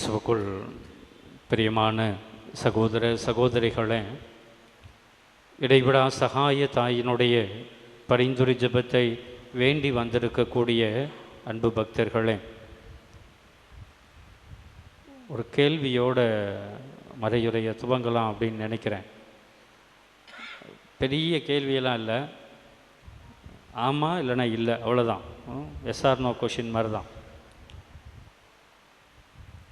இயேசுவுக்குள் பிரியமான சகோதர சகோதரிகளே இடைவிடா சகாய தாயினுடைய பரிந்துரை ஜெபத்தை வேண்டி வந்திருக்கக்கூடிய அன்பு பக்தர்களே ஒரு கேள்வியோட மறையுறைய துவங்கலாம் அப்படின்னு நினைக்கிறேன். பெரிய கேள்வியெல்லாம் இல்லை. ஆமாம் இல்லைன்னா இல்லை அவ்வளோதான் எஸ்ஆர்னோ கொஷின் மாதிரி தான்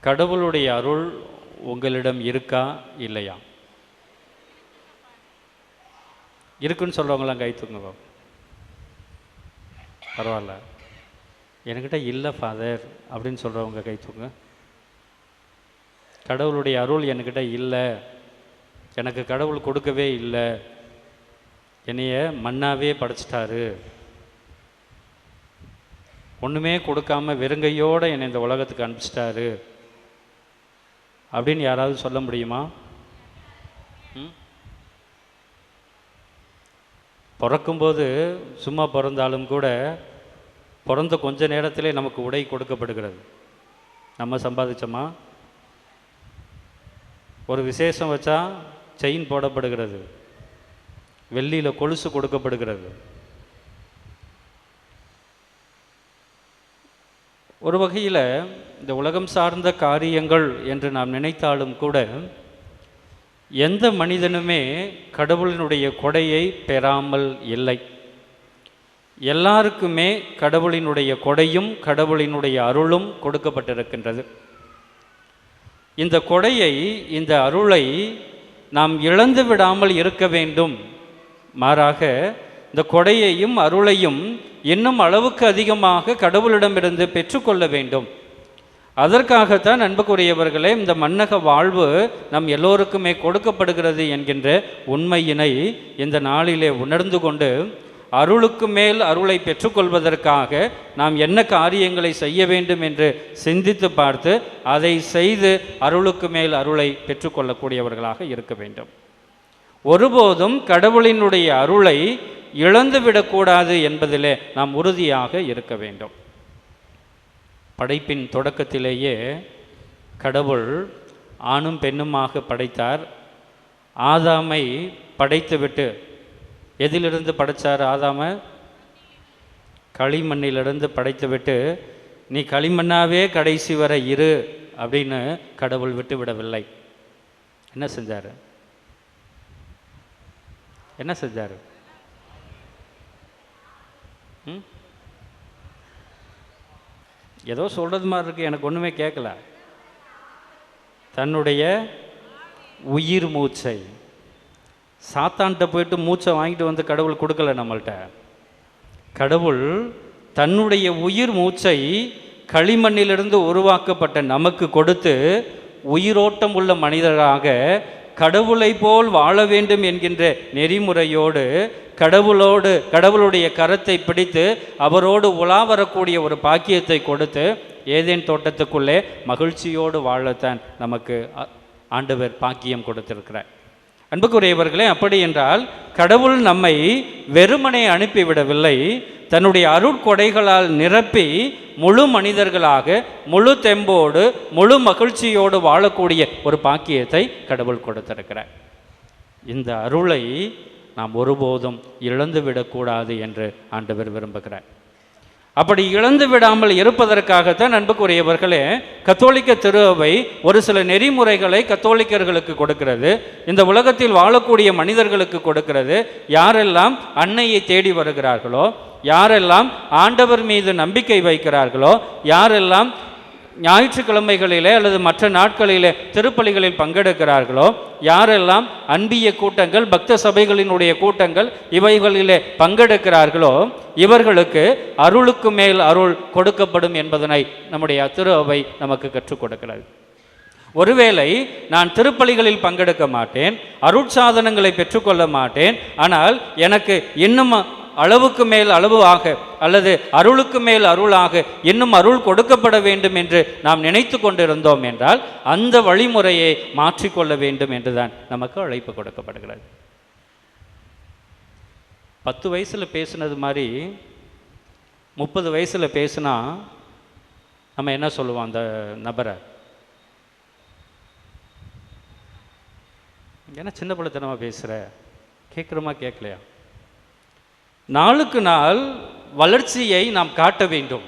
கடவுளுடைய அருள் உங்களிடம் இருக்கா இல்லையா? இருக்குன்னு சொல்கிறவங்களாம் கை தூங்க பரவாயில்ல. என்கிட்ட இல்லை ஃபாதர் அப்படின்னு சொல்கிறவங்க கை தூங்க கடவுளுடைய அருள் என்கிட்ட இல்லை. எனக்கு கடவுள் கொடுக்கவே இல்லை. என்னைய மண்ணாவே படைச்சிட்டாரு. ஒன்றுமே கொடுக்காம வெறுங்கையோடு என்னை இந்த உலகத்துக்கு அனுப்பிச்சிட்டாரு. அப்படின்னு யாராவது சொல்ல முடியுமா? பிறக்கும்போது சும்மா பிறந்தாலும் கூட பிறந்த கொஞ்ச நேரத்திலே நமக்கு உடை கொடுக்கப்படுகிறது. நம்ம சம்பாதிச்சோமா? ஒரு விசேஷம் வச்சா செயின் போடப்படுகிறது. வெள்ளியில் கொலுசு கொடுக்கப்படுகிறது. ஒரு வகையில் இந்த உலகம் சார்ந்த காரியங்கள் என்று நாம் நினைத்தாலும் கூட எந்த மனிதனுமே கடவுளினுடைய கொடையை பெறாமல் இல்லை. எல்லாருக்குமே கடவுளினுடைய கொடையும் கடவுளினுடைய அருளும் கொடுக்கப்பட்டிருக்கின்றது. இந்த கொடையை இந்த அருளை நாம் இழந்து விடாமல் இருக்க வேண்டும். மாறாக இந்த கொடையையும் அருளையும் இன்னும் அளவுக்கு அதிகமாக கடவுளிடமிருந்து பெற்றுக்கொள்ள வேண்டும். அதற்காகத்தான் அன்புக்குரியவர்களே இந்த மன்னக வாழ்வு நம் எல்லோருக்குமே கொடுக்கப்படுகிறது என்கின்ற உண்மையினை இந்த நாளிலே உணர்ந்து கொண்டு அருளுக்கு மேல் அருளை பெற்றுக்கொள்வதற்காக நாம் என்ன காரியங்களை செய்ய வேண்டும் என்று சிந்தித்து பார்த்து அதை செய்து அருளுக்கு மேல் அருளை பெற்றுக்கொள்ளக்கூடியவர்களாக இருக்க வேண்டும். ஒருபோதும் கடவுளினுடைய அருளை இழந்துவிடக்கூடாது என்பதிலே நாம் உறுதியாக இருக்க வேண்டும். படைப்பின் தொடக்கத்திலேயே கடவுள் ஆணும் பெண்ணுமாக படைத்தார். ஆதாமை படைத்துவிட்டு எதிலிருந்து படைத்தார் ஆதாம? களிமண்ணிலிருந்து படைத்துவிட்டு நீ களிமண்ணாவே கடைசி வரை இரு அப்படின்னு கடவுள் விட்டு விடவில்லை என்ன செஞ்சார்? என்ன செஞ்சார்? ம்? ஏதோ சொல்கிறது மாதிரி இருக்குது எனக்கு ஒன்றுமே கேட்கல தன்னுடைய உயிர் மூச்சை. சாத்தான்கிட்ட போயிட்டு மூச்சை வாங்கிட்டு வந்து கடவுள் கொடுக்கல நம்மள்கிட்ட கடவுள் தன்னுடைய உயிர் மூச்சை களிமண்ணிலிருந்து உருவாக்கப்பட்ட நமக்கு கொடுத்து உயிரோட்டம் உள்ள மனிதராக கடவுளை போல் வாழ வேண்டும் என்கின்ற நெறிமுறையோடு கடவுளோடு கடவுளுடைய கரத்தை பிடித்து அவரோடு உலா வரக்கூடிய ஒரு பாக்கியத்தை கொடுத்து ஏதேன் தோட்டத்துக்குள்ளே மகிழ்ச்சியோடு வாழத்தான் நமக்கு ஆண்டவர் பாக்கியம் கொடுத்திருக்கிறார். அன்புக்குரியவர்களே அப்படி என்றால் கடவுள் நம்மை வெறுமனை அனுப்பிவிடவில்லை. தன்னுடைய அருட்கொடைகளால் நிரப்பி முழு மனிதர்களாக முழு தெம்போடு முழு மகிழ்ச்சியோடு வாழக்கூடிய ஒரு பாக்கியத்தை கடவுள் கொடுத்திருக்கிறார். இந்த அருளை நாம் ஒருபோதும் இழந்துவிடக்கூடாது என்று ஆண்டவர் விரும்புகிறார். அப்படி இழந்து விடாமல் இருப்பதற்காகத்தான் அன்புக்குரியவர்களே கத்தோலிக்க திருவை ஒரு சில நெறிமுறைகளை கத்தோலிக்கர்களுக்கு கொடுக்கிறது. இந்த உலகத்தில் வாழக்கூடிய மனிதர்களுக்கு கொடுக்கிறது. யாரெல்லாம் அன்னையை தேடி வருகிறார்களோ யாரெல்லாம் ஆண்டவர் மீது நம்பிக்கை வைக்கிறார்களோ யாரெல்லாம் ஞாயிற்றுக்கிழமைகளிலே அல்லது மற்ற நாட்களிலே திருப்பலிகளில் பங்கெடுக்கிறார்களோ யாரெல்லாம் அன்பிய கூட்டங்கள் பக்த சபைகளினுடைய கூட்டங்கள் இவைகளிலே பங்கெடுக்கிறார்களோ இவர்களுக்கு அருளுக்கு மேல் அருள் கொடுக்கப்படும் என்பதனை நம்முடைய திரு அவை நமக்கு கற்றுக் கொடுக்கிறது. ஒருவேளை நான் திருப்பலிகளில் பங்கெடுக்க மாட்டேன் அருட்சாதனங்களை பெற்றுக்கொள்ள மாட்டேன் ஆனால் எனக்கு இன்னும் அளவுக்கு மேல் அளவாக அல்லது அருளுக்கு மேல் அருளாக இன்னும் அருள் கொடுக்கப்பட வேண்டும் என்று நாம் நினைத்து கொண்டிருந்தோம் என்றால் அந்த வழிமுறையை மாற்றிக்கொள்ள வேண்டும் என்றுதான் நமக்கு அழைப்பு கொடுக்கப்படுகிறது. பத்து வயசில் பேசுனது மாதிரி முப்பது வயசில் பேசுனா நம்ம என்ன சொல்லுவோம் அந்த நபரை? ஏன்னா சின்ன பிள்ளைத்தனமாக பேசுகிற கேட்குறோமா கேட்கலையா நாளுக்கு நாள் வளர்ச்சியை நாம் காட்ட வேண்டும்.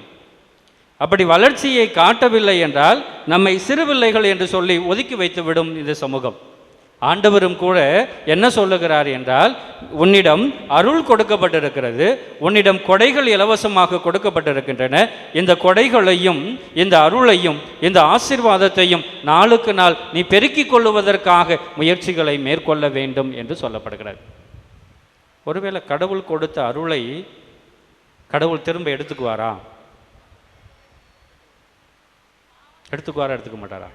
அப்படி வளர்ச்சியை காட்டவில்லை என்றால் நம்மை சிறுபிள்ளைகள் என்று சொல்லி ஒதுக்கி வைத்து விடும் இந்த சமூகம். ஆண்டவரும் கூட என்ன சொல்லுகிறார் என்றால் உன்னிடம் அருள் கொடுக்கப்பட்டிருக்கிறது உன்னிடம் கொடைகள் இலவசமாக கொடுக்கப்பட்டிருக்கின்றன இந்த கொடைகளையும் இந்த அருளையும் இந்த ஆசீர்வாதத்தையும் நாளுக்கு நாள் நீ பெருக்கிக் கொள்ளுவதற்காக முயற்சிகளை மேற்கொள்ள வேண்டும் என்று சொல்லப்படுகிறது. ஒருவேளை கடவுள் கொடுத்த அருளை கடவுள் திரும்ப எடுத்துக்குவாரா? எடுத்துக்குவாரா எடுத்துக்க மாட்டாரா?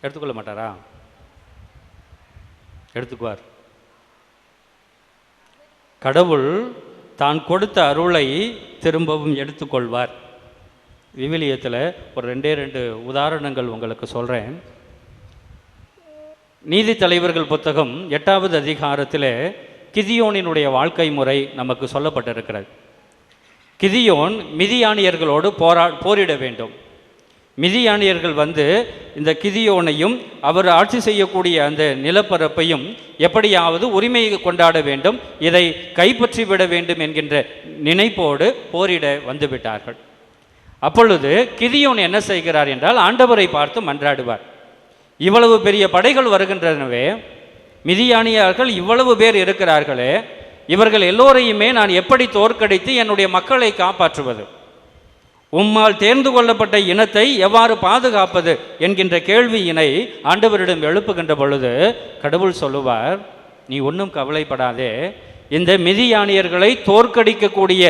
எடுத்துக்கொள்ள மாட்டாரா? எடுத்துக்குவார். கடவுள் தான் கொடுத்த அருளை திரும்பவும் எடுத்துக்கொள்வார். விவிலியத்தில் ஒரு ரெண்டே ரெண்டு உதாரணங்கள் உங்களுக்கு சொல்கிறேன் நீதி தலைவர்கள் புத்தகம் எட்டாவது அதிகாரத்தில் கிதியோனினுடைய வாழ்க்கை முறை நமக்கு சொல்லப்பட்டிருக்கிறது. கிதியோன் மிதியானியர்களோடு போரா போரிட வேண்டும். மிதியானியர்கள் வந்து இந்த கிதியோனையும் அவர் ஆட்சி செய்யக்கூடிய அந்த நிலப்பரப்பையும் எப்படியாவது உரிமையை கொண்டாட வேண்டும் இதை கைப்பற்றி விட வேண்டும் என்கின்ற நினைப்போடு போரிட வந்துவிட்டார்கள். அப்பொழுது கிதியோன் என்ன செய்கிறார் என்றால் ஆண்டவரை பார்த்து மன்றாடுவார். இவ்வளவு பெரிய படைகள் வருகின்றனவே மிதியானியார்கள் இவ்வளவு பேர் இருக்கிறார்களே இவர்கள் எல்லோரையுமே நான் எப்படி தோற்கடித்து என்னுடைய மக்களை காப்பாற்றுவது? உம்மால் தேர்ந்து கொள்ளப்பட்ட இனத்தை எவ்வாறு பாதுகாப்பது என்கின்ற கேள்வியினை ஆண்டவரிடம் எழுப்புகின்ற பொழுது கடவுள் சொல்லுவார் நீ ஒன்றும் கவலைப்படாதே. இந்த மிதியானியர்களை தோற்கடிக்கக்கூடிய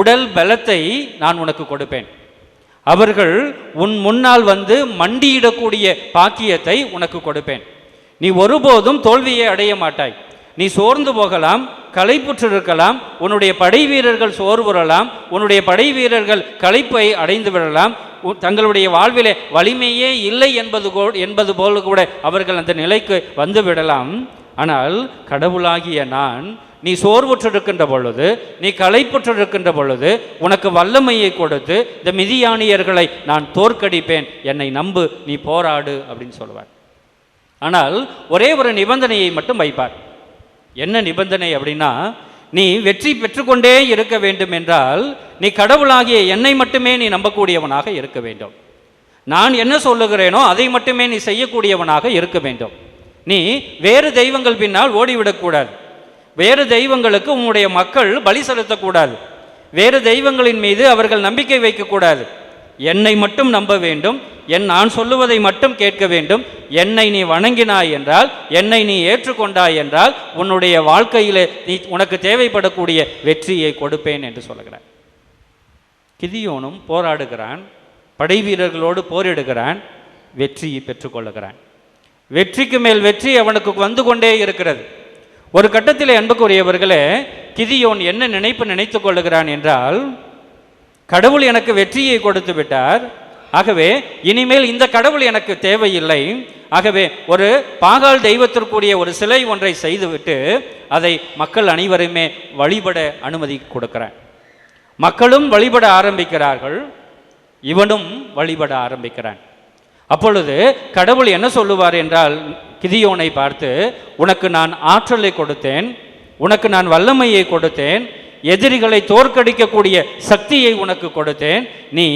உடல் பலத்தை நான் உனக்கு கொடுப்பேன். அவர்கள் உன் முன்னால் வந்து மண்டியிடக்கூடிய பாக்கியத்தை உனக்கு கொடுப்பேன். நீ ஒருபோதும் தோல்வியை அடைய மாட்டாய். நீ சோர்ந்து போகலாம் களைப்புற்றிருக்கலாம் உன்னுடைய படை வீரர்கள் சோர்வுறலாம் உன்னுடைய படை வீரர்கள் களைப்பை அடைந்து விடலாம் உ- தங்களுடைய வாழ்விலே வலிமையே இல்லை என்பது கோ என்பது போல கூட அவர்கள் அந்த நிலைக்கு வந்து விடலாம். ஆனால் கடவுளாகிய நான் நீ சோர்வுற்றிருக்கின்ற பொழுது நீ களைப்புற்றிருக்கின்ற பொழுது உனக்கு வல்லமையை கொடுத்து இந்த மிதியானியர்களை நான் தோற்கடிப்பேன் என்னை நம்பு நீ போராடு அப்படின்னு சொல்லுவார். ஆனால் ஒரே ஒரு நிபந்தனையை மட்டும் வைப்பார். என்ன நிபந்தனை அப்படின்னா நீ வெற்றி பெற்றுக்கொண்டே இருக்க வேண்டும் என்றால் நீ கடவுளாகிய என்னை மட்டுமே நீ நம்பக்கூடியவனாக இருக்க வேண்டும். நான் என்ன சொல்லுகிறேனோ அதை மட்டுமே நீ செய்யக்கூடியவனாக இருக்க வேண்டும். நீ வேறு தெய்வங்கள் பின்னால் ஓடிவிடக்கூடாது. வேறு தெய்வங்களுக்கு உன்னுடைய மக்கள் பலி செலுத்தக்கூடாது. வேறு தெய்வங்களின் மீது அவர்கள் நம்பிக்கை வைக்கக்கூடாது. என்னை மட்டும் நம்ப வேண்டும். என் நான் சொல்லுவதை மட்டும் கேட்க வேண்டும். என்னை நீ வணங்கினாய் என்றால் என்னை நீ ஏற்றுக்கொண்டாய் என்றால் உன்னுடைய வாழ்க்கையிலே நீ உனக்கு தேவைப்படக்கூடிய வெற்றியை கொடுப்பேன் என்று சொல்லுகிறார். கிதியோனும் போராடுகிறான். படை வீரர்களோடு போரிடுகிறான். வெற்றியை பெற்றுக்கொள்ளுகிறான். வெற்றிக்கு மேல் வெற்றி அவனுக்கு வந்து கொண்டே இருக்கிறது. ஒரு கட்டத்தில் அன்புக்குரியவர்களே கிதியோன் என்ன நினைப்பு நினைத்துக் கொள்ளுகிறான் என்றால் கடவுள் எனக்கு வெற்றியை கொடுத்து விட்டார். ஆகவே இனிமேல் இந்த கடவுள் எனக்கு தேவையில்லை. ஆகவே ஒரு பாகால் தெய்வத்திற்குரிய ஒரு சிலை ஒன்றை செய்துவிட்டு அதை மக்கள் அனைவருமே வழிபட அனுமதி கொடுக்கிறேன். மக்களும் வழிபட ஆரம்பிக்கிறார்கள். இவனும் வழிபட ஆரம்பிக்கிறான். அப்பொழுது கடவுள் என்ன சொல்லுவார் என்றால் கிதியோனை பார்த்து உனக்கு நான் ஆற்றலை கொடுத்தேன் உனக்கு நான் வல்லமையை கொடுத்தேன் எதிரிகளை தோற்கடிக்கக்கூடிய சக்தியை உனக்கு கொடுத்தேன் நீ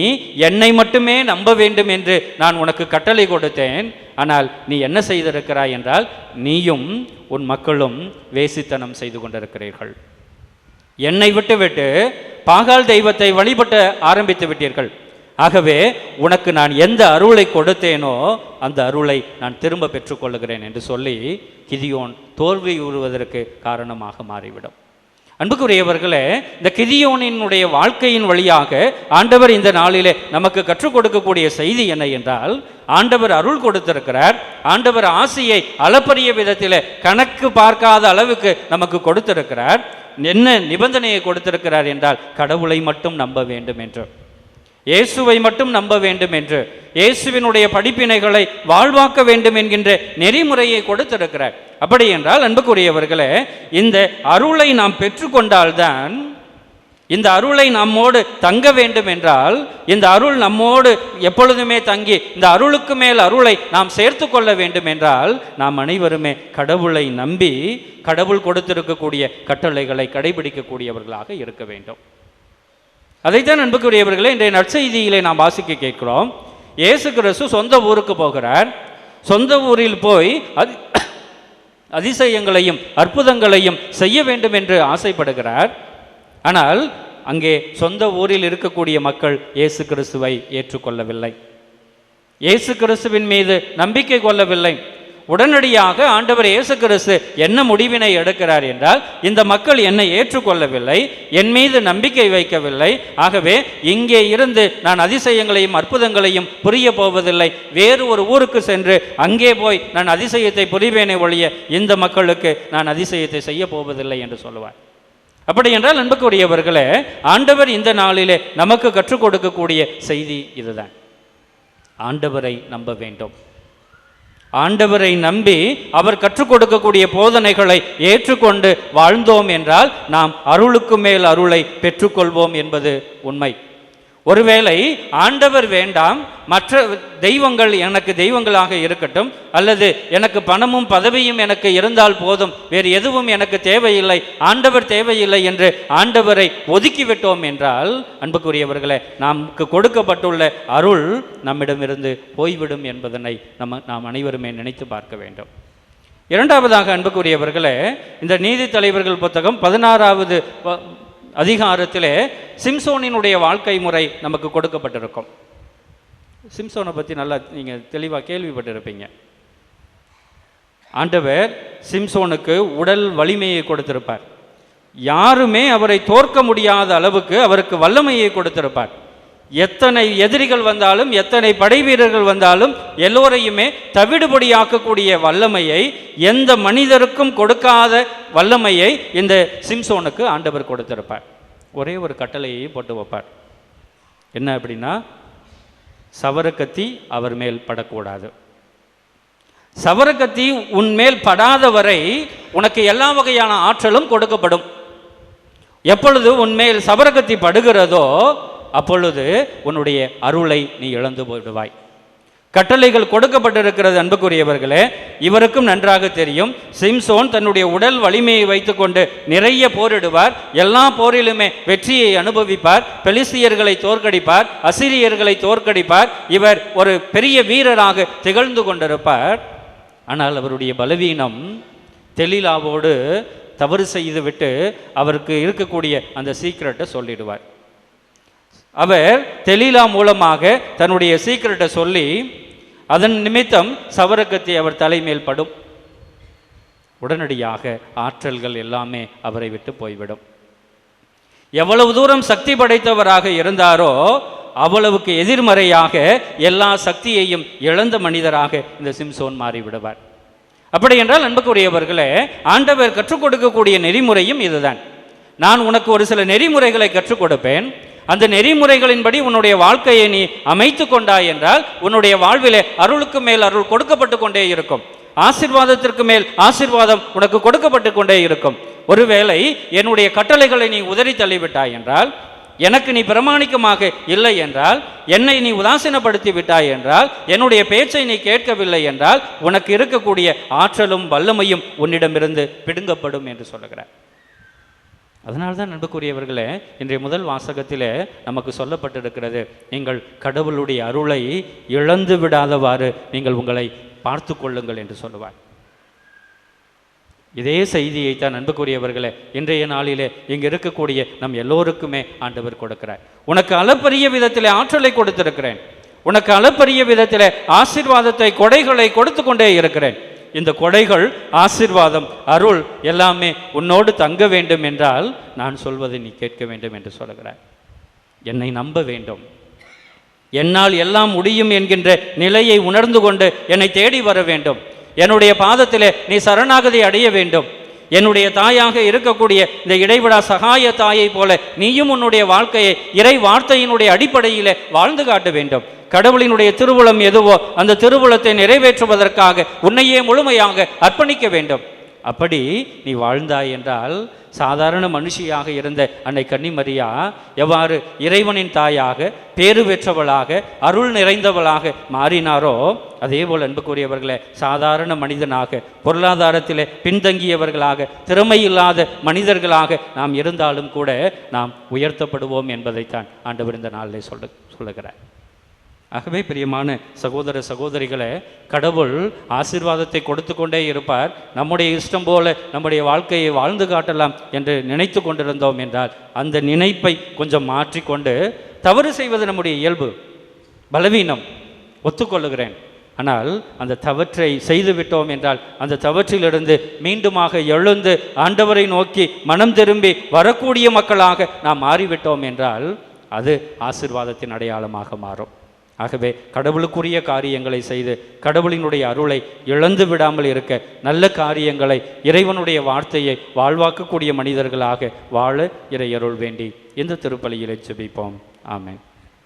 என்னை மட்டுமே நம்ப வேண்டும் என்று நான் உனக்கு கட்டளை கொடுத்தேன். ஆனால் நீ என்ன செய்திருக்கிறாய் என்றால் நீயும் உன் மக்களும் வேசித்தனம் செய்து கொண்டிருக்கிறீர்கள். என்னை விட்டுவிட்டு பாகால் தெய்வத்தை வழிபட்ட ஆரம்பித்து விட்டீர்கள். ஆகவே உனக்கு நான் எந்த அருளை கொடுத்தேனோ அந்த அருளை நான் திரும்ப பெற்றுக்கொள்ளுகிறேன் என்று சொல்லி கிதியோன் தோல்வி உறுவதற்கு காரணமாக மாறிவிடும். அன்புக்குரியவர்களே இந்த கிதியோனினுடைய வாழ்க்கையின் வழியாக ஆண்டவர் இந்த நாளிலே நமக்கு கற்றுக் கொடுக்கக்கூடிய செய்தி என்ன என்றால் ஆண்டவர் அருள் கொடுத்திருக்கிறார் ஆண்டவர் ஆசையை அளப்பரிய விதத்தில் கணக்கு பார்க்காத அளவுக்கு நமக்கு கொடுத்திருக்கிறார். என்ன நிபந்தனையை கொடுத்திருக்கிறார் என்றால் கடவுளை மட்டும் நம்ப வேண்டும் என்று. இயேசுவை மட்டும் நம்ப வேண்டும் என்று இயேசுவினுடைய படிப்பினைகளை வாழ்வாக்க வேண்டும் என்கின்ற நெறிமுறையை கொடுத்திருக்கிறார். அப்படி என்றால் அன்புக்குரியவர்களே இந்த அருளை நாம் பெற்றுக்கொண்டால்தான் இந்த அருளை நம்மோடு தங்க வேண்டும் என்றால் இந்த அருள் நம்மோடு எப்பொழுதுமே தங்கி இந்த அருளுக்கு மேல் அருளை நாம் சேர்த்து கொள்ள வேண்டும் என்றால் நாம் அனைவருமே கடவுளை நம்பி கடவுள் கொடுத்திருக்கக்கூடிய கட்டளைகளை கடைபிடிக்கக்கூடியவர்களாக இருக்க வேண்டும். அதைத்தான் அன்புக்குரியவர்களே இன்றைய நற்செய்தியிலே நாம் வாசிக்க கேட்கிறோம். இயேசு கிறிஸ்து சொந்த ஊருக்கு போகிறார். சொந்த ஊரில் போய் அது அதிசயங்களையும் அற்புதங்களையும் செய்ய வேண்டும் என்று ஆசைப்படுகிறார். ஆனால் அங்கே சொந்த ஊரில் இருக்கக்கூடிய மக்கள் இயேசு கிறிஸ்துவை ஏற்றுக்கொள்ளவில்லை. இயேசு கிறிஸ்துவின் மீது நம்பிக்கை கொள்ளவில்லை. உடனடியாக ஆண்டவர் இயேசு கிறிஸ்து என்ன முடிவினை எடுக்கிறார் என்றால் இந்த மக்கள் என்னை ஏற்றுக்கொள்ளவில்லை என் மீது நம்பிக்கை வைக்கவில்லை ஆகவே இங்கே இருந்து நான் அதிசயங்களையும் அற்புதங்களையும் புரிய போவதில்லை. வேறு ஒரு ஊருக்கு சென்று அங்கே போய் நான் அதிசயத்தை புரிவேனே ஒழிய இந்த மக்களுக்கு நான் அதிசயத்தை செய்ய போவதில்லை என்று சொல்லுவார். அப்படி என்றால் அன்புக்குரியவர்களே ஆண்டவர் இந்த நாளிலே நமக்கு கற்றுக் கொடுக்கக்கூடிய செய்தி இதுதான். ஆண்டவரை நம்ப வேண்டும். ஆண்டவரை நம்பி அவர் கற்றுக் கொடுக்கக்கூடிய போதனைகளை ஏற்றுக்கொண்டு வாழ்ந்தோம் என்றால் நாம் அருளுக்கு மேல் அருளை பெற்றுக்கொள்வோம் என்பது உண்மை. ஒருவேளை ஆண்டவர் வேண்டாம் மற்ற தெய்வங்கள் எனக்கு தெய்வங்களாக இருக்கட்டும் அல்லது எனக்கு பணமும் பதவியும் எனக்கு இருந்தால் போதும் வேறு எதுவும் எனக்கு தேவையில்லை ஆண்டவர் தேவையில்லை என்று ஆண்டவரை ஒதுக்கிவிட்டோம் என்றால் அன்புக்குரியவர்களே நமக்கு கொடுக்கப்பட்டுள்ள அருள் நம்மிடமிருந்து போய்விடும் என்பதனை நம்ம நாம் அனைவருமே நினைத்து பார்க்க வேண்டும். இரண்டாவதாக அன்புக்குரியவர்களே இந்த நீதி தலைவர்கள் புத்தகம் பதினாறாவது அதிகாரத்திலே சிம்சோனினுடைய வாழ்க்கை முறை நமக்கு கொடுக்கப்பட்டிருக்கும். சிம்சோனை பற்றி நல்லா நீங்கள் தெளிவாக கேள்விப்பட்டிருப்பீங்க. ஆண்டவர் சிம்சோனுக்கு உடல் வலிமையை கொடுத்திருப்பார். யாருமே அவரை தோற்க முடியாத அளவுக்கு அவருக்கு வல்லமையை கொடுத்திருப்பார். எத்தனை எதிரிகள் வந்தாலும் எத்தனை படை வீரர்கள் வந்தாலும் எல்லோரையுமே தவிடுபடியாக்கக்கூடிய வல்லமையை எந்த மனிதருக்கும் கொடுக்காத வல்லமையை இந்த சிம்சோனுக்கு ஆண்டவர் கொடுத்திருப்பார். ஒரே ஒரு கட்டளையை போட்டு வைப்பார். என்ன அப்படின்னா சவரக்கத்தி அவர் மேல் படக்கூடாது. சவரக்கத்தி உன்மேல் படாத வரை உனக்கு எல்லா வகையான ஆற்றலும் கொடுக்கப்படும். எப்பொழுது உன்மேல் சவரக்கத்தி படுகிறதோ அப்பொழுது உன்னுடைய அருளை நீ இழந்து போய்விடுவாய் கட்டளைகள் கொடுக்கப்பட்டிருக்கிறது அன்புக்குரியவர்களே இவருக்கும் நன்றாக தெரியும். சிம்சோன் தன்னுடைய உடல் வலிமையை வைத்துக்கொண்டு நிறைய போரிடுவார். எல்லா போரிலுமே வெற்றியை அனுபவிப்பார். பெலிசியர்களை தோற்கடிப்பார் அசிரியர்களை தோற்கடிப்பார். இவர் ஒரு பெரிய வீரராக திகழ்ந்து கொண்டிருப்பார். ஆனால் அவருடைய பலவீனம் தெலிலாவோடு தவறு செய்துவிட்டு அவருக்கு இருக்கக்கூடிய அந்த சீக்கிரட்டை சொல்லிடுவார். அவர் தெலீலா மூலமாக தன்னுடைய சீக்கிரட்டை சொல்லி அதன் நிமித்தம் சவரக்கத்தை அவர் தலைமேல் படும். உடனடியாக ஆற்றல்கள் எல்லாமே அவரை விட்டு போய்விடும். எவ்வளவு தூரம் சக்தி படைத்தவராக இருந்தாரோ அவ்வளவுக்கு எதிர்மறையாக எல்லா சக்தியையும் இழந்த மனிதராக இந்த சிம்சோன் மாறிவிடுவார். அப்படி என்றால் அன்புக்குரியவர்களே ஆண்டவர் கற்றுக் கொடுக்கக்கூடிய நெறிமுறையும் இதுதான். நான் உனக்கு ஒரு சில நெறிமுறைகளை கற்றுக் கொடுப்பேன். அந்த நெறிமுறைகளின்படி உன்னுடைய வாழ்க்கையை நீ அமைத்து கொண்டாய் என்றால் உன்னுடைய வாழ்விலே அருளுக்கு மேல் அருள் கொடுக்கப்பட்டு கொண்டே இருக்கும். ஆசிர்வாதத்திற்கு மேல் ஆசீர்வாதம் உனக்கு கொடுக்கப்பட்டு கொண்டே இருக்கும். ஒருவேளை என்னுடைய கட்டளைகளை நீ உதறி தள்ளிவிட்டாய் என்றால் எனக்கு நீ பிரமாணிக்கமாக இல்லை என்றால் என்னை நீ உதாசீனப்படுத்தி விட்டாய் என்றால் என்னுடைய பேச்சை நீ கேட்கவில்லை என்றால் உனக்கு இருக்கக்கூடிய ஆற்றலும் வல்லமையும் உன்னிடமிருந்து பிடுங்கப்படும் என்று சொல்லுகிறார். அதனால்தான் நண்பக்குரியவர்களே இன்றைய முதல் வாசகத்திலே நமக்கு சொல்லப்பட்டிருக்கிறது நீங்கள் கடவுளுடைய அருளை இழந்து விடாதவாறு நீங்கள் உங்களை பார்த்து கொள்ளுங்கள் என்று சொல்லுவார். இதே செய்தியை தான் நண்புக்குரியவர்களே இன்றைய நாளிலே இங்கே இருக்கக்கூடிய நம் எல்லோருக்குமே ஆண்டவர் கொடுக்கிறார். உனக்கு அளப்பரிய விதத்திலே ஆற்றலை கொடுத்திருக்கிறேன். உனக்கு அளப்பரிய விதத்திலே ஆசீர்வாதத்தை கொடைகளை கொடுத்து கொண்டே இருக்கிறேன். இந்த கொடைகள் ஆசீர்வாதம் அருள் எல்லாமே உன்னோடு தங்க வேண்டும் என்றால் நான் சொல்வதை நீ கேட்க வேண்டும் என்று சொல்கிறார் என்னை நம்ப வேண்டும். என்னால் எல்லாம் முடியும் என்கின்ற நிலையை உணர்ந்து கொண்டு என்னை தேடி வர வேண்டும். என்னுடைய பாதத்திலே நீ சரணாகதி அடைய வேண்டும். என்னுடைய தாயாக இருக்கக்கூடிய இந்த இடைவிடா சகாய தாயை போல நீயும் உன்னுடைய வாழ்க்கையை இறை வார்த்தையினுடைய அடிப்படையிலே வாழ்ந்து காட்ட வேண்டும். கடவுளினுடைய திருவுளம் எதுவோ அந்த திருவுளத்தை நிறைவேற்றுவதற்காக உன்னையே முழுமையாக அர்ப்பணிக்க வேண்டும். அப்படி நீ வாழ்ந்தாய் என்றால் சாதாரண மனுஷியாக இருந்த அன்னை கன்னிமரியா எவ்வாறு இறைவனின் தாயாக பேறு பெற்றவளாக அருள் நிறைந்தவளாக மாறினாரோ அதே போல் அன்புக்குரியவர்களே சாதாரண மனிதனாக பொருளாதாரத்திலே பின்தங்கியவர்களாக திறமை இல்லாத மனிதர்களாக நாம் இருந்தாலும் கூட நாம் உயர்த்தப்படுவோம் என்பதைத்தான் ஆண்டவர் இந்த நாளில் சொல்லு சொல்லுகிறார். ஆகவே பிரியமான சகோதர சகோதரிகளை கடவுள் ஆசீர்வாதத்தை கொடுத்து கொண்டே இருப்பார். நம்முடைய இஷ்டம் போல நம்முடைய வாழ்க்கையை வாழ்ந்து காட்டலாம் என்று நினைத்து கொண்டிருந்தோம் என்றால் அந்த நினைப்பை கொஞ்சம் மாற்றிக்கொண்டு தவறு செய்வது நம்முடைய இயல்பு. பலவீனம். ஒத்துக்கொள்ளுகிறேன். ஆனால் அந்த தவற்றை செய்து விட்டோம் என்றால் அந்த தவற்றிலிருந்து மீண்டுமாக எழுந்து ஆண்டவரை நோக்கி மனம் திரும்பி வரக்கூடிய மக்களாக நாம் மாறிவிட்டோம் என்றால் அது ஆசிர்வாதத்தின் அடையாளமாக மாறும். ஆகவே கடவுளுக்குரிய காரியங்களை செய்து கடவுளினுடைய அருளை இழந்து விடாமல் இருக்க நல்ல காரியங்களை இறைவனுடைய வார்த்தையை வாழ்வாக்கக்கூடிய மனிதர்களாக வாழ இறையருள் வேண்டி இந்த திருப்பலியிலே ஜெபிப்போம். ஆமேன்.